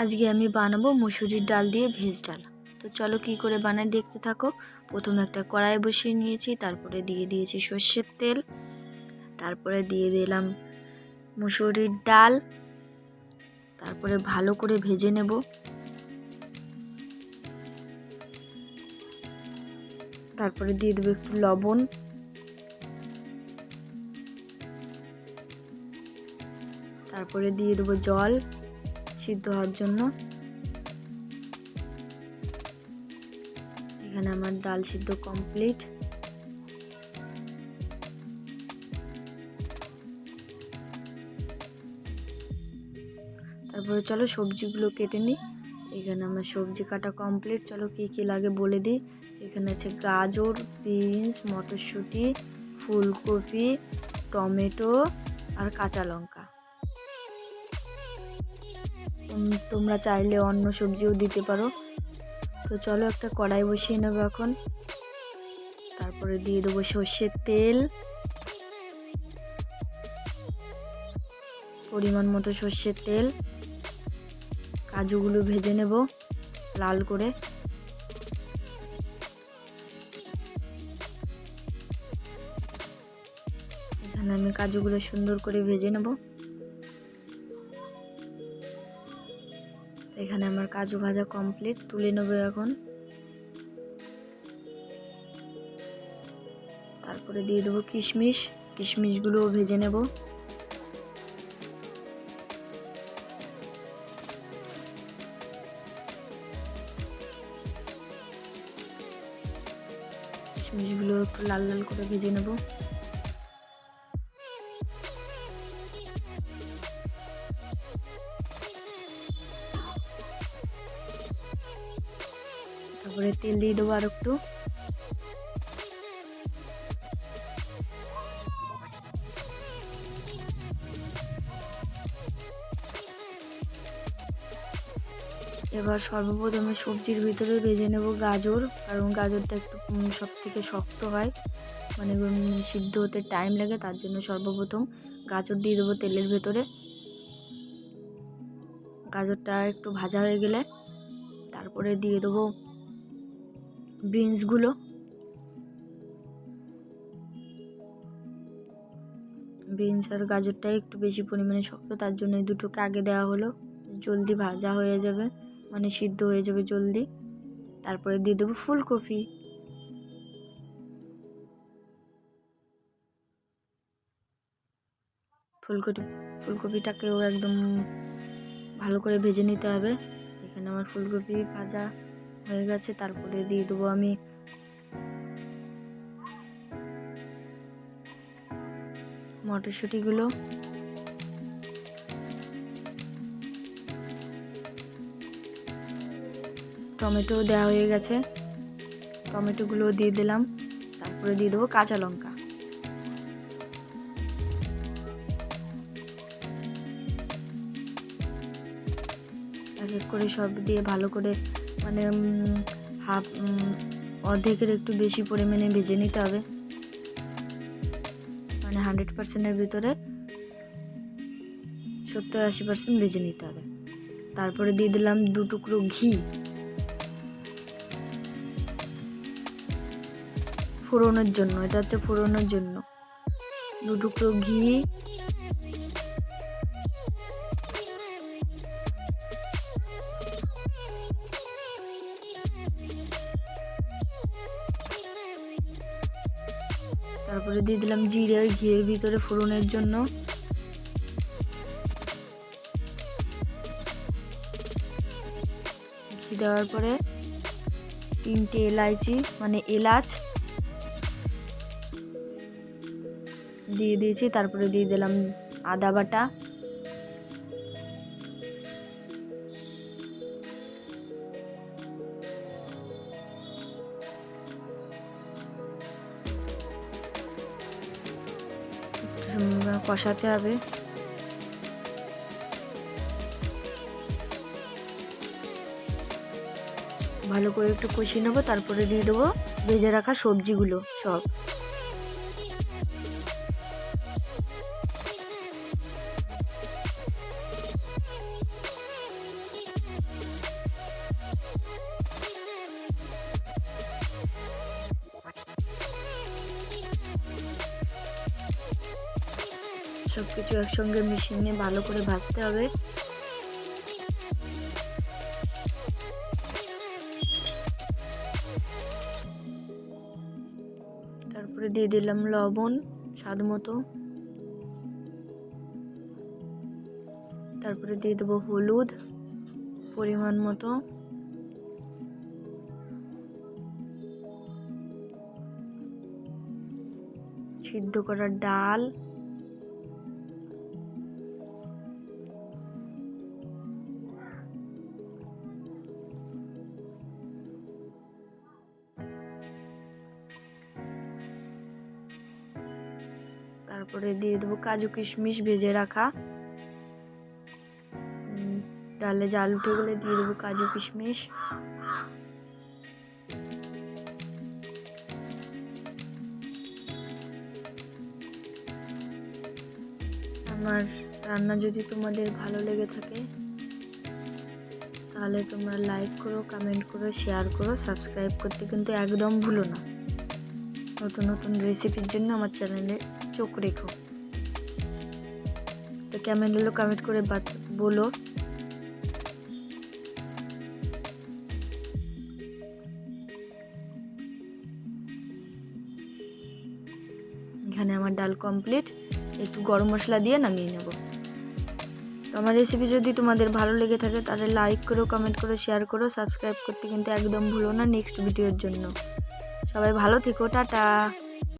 আজকে আমি বানাবো মুসুরির ডাল দিয়ে ভেজ ডাল। তো চলো কি করে বানাই দেখতে থাকো। প্রথমে একটা কড়াই বসিয়ে নিয়েছি, তারপরে দিয়ে দিয়েছি সর্ষের তেল। তারপরে দিয়ে দিলাম মুসুরির ডাল। তারপরে ভালো করে ভেজে নেব। তারপরে দিয়ে দেবো একটু লবণ। তারপরে দিয়ে দেবো জল। সিদ্ধ হওয়ার জন্য। এখানে আমার ডাল সিদ্ধ কমপ্লিট তারপরে চলো সবজিগুলো কেটে নিই। এখানে আমার সবজি কাটা কমপ্লিট চলো কি কি লাগে বলে দিই। এখানে আছে গাজর, বিনস, মটরশুঁটি, ফুলকপি, টমেটো আর কাঁচা লঙ্কা। তোমরা চাইলে অন্য সবজিও দিতে পারো। তো চলো একটা কড়াই বসিয়ে নেব এখন। তারপরে দিয়ে দেবো সর্ষের তেল। পরিমাণ মতো সর্ষের তেল। কাজুগুলো ভেজে নেব লাল করে। এখানে আমি কাজুগুলো সুন্দর করে ভেজে নেব। এখানে আমার কাজু ভাজা কমপ্লিট তুলে নেব এখন। তারপরে দিয়ে দেবো কিশমিশ, কিশমিশগুলোও ভেজে নেব। কিশমিশগুলো একটু লাল লাল করে ভেজে নেব। তারপরে তেল দিয়ে দেবো আর একটু। এবার সর্বপ্রথমে সবজির ভিতরে ভেজে নেব গাজর, কারণ গাজরটা একটু সব থেকে শক্ত হয়। মানে সিদ্ধ হতে টাইম লাগে, তার জন্য সর্বপ্রথম গাজর দিয়ে দেবো তেলের ভেতরে। গাজরটা একটু ভাজা হয়ে গেলে তারপরে দিয়ে দেবো বিনসগুলো। বিনস আর গাজরটা একটু বেশি পরিমাণে শক্ত, তার জন্য এই দুটোকে আগে দেওয়া হলো। জলদি ভাজা হয়ে যাবে মানে সিদ্ধ হয়ে যাবে জলদি। তারপরে দিয়ে দেবো ফুলকপি। ফুলকপি, ফুলকপিটাকেও একদম ভালো করে ভেজে নিতে হবে। এখানে আমার ফুলকপি ভাজা হয়ে গেছে, তারপরে দিয়ে দেবো আমি। মটরশুঁটিগুলো। টমেটো দেওয়া হয়ে গেছে। টমেটোগুলো দিয়ে দিলাম। তারপরে দিয়ে দেবো কাঁচা লঙ্কা। এক করে সব দিয়ে ভালো করে মানে হাফ অর্ধেকের একটু বেশি পরিমাণে ভেজে নিতে হবে। মানে হান্ড্রেড পার্সেন্টের ভিতরে সত্তর আশি পার্সেন্ট ভেজে নিতে হবে। তারপরে দিয়ে দিলাম দু টুকরো ঘি। ফোড়নের জন্য, এটা হচ্ছে ফোড়নের জন্য। দু টুকরো ঘি তারপরে দিয়ে দিলাম জিরে ওই ঘিয়ের ভিতরে ফোড়নের জন্য। ঘি দেওয়ার পরে তিনটে এলাইচি মানে এলাচ দিয়ে দিয়েছি, তারপরে দিয়ে দিলাম আদা বাটা। কষাতে হবে। ভালো করে একটু কষিয়ে নেব তারপরে দিয়ে দেবো ভেজে রাখা সবজিগুলো সব। সব কিছু একসঙ্গে মিশিয়ে নিয়ে ভালো করে ভাজতে হবে। তারপরে দিয়ে দিলাম লবণ, স্বাদ মতো। তারপরে দিয়ে দেবো হলুদ, পরিমাণ মতো। সিদ্ধ করা ডাল। তারপরে দিয়ে দেবো কাজু কিশমিশ ভেজে রাখা। ডালে জাল উঠে গেলে দিয়ে দেবো কাজু কিশমিশ। আমার রান্না যদি তোমাদের ভালো লেগে থাকে, তাহলে তোমরা লাইক করো কমেন্ট করো শেয়ার করো সাবস্ক্রাইব করতে কিন্তু একদম ভুলো না। নতুন নতুন রেসিপির জন্য আমার চ্যানেলে চোখ রেখো। তো কেমন এলো কমেন্ট করে বলো। এখানে আমার ডাল কমপ্লিট একটু গরম মশলা দিয়ে নামিয়ে নেব। তো আমার রেসিপি যদি তোমাদের ভালো লেগে থাকে, তাহলে লাইক করো কমেন্ট করো শেয়ার করো সাবস্ক্রাইব করতে কিন্তু একদম ভুলো না নেক্সট ভিডিওর জন্য। সবাই ভালো থেকো, টাটা।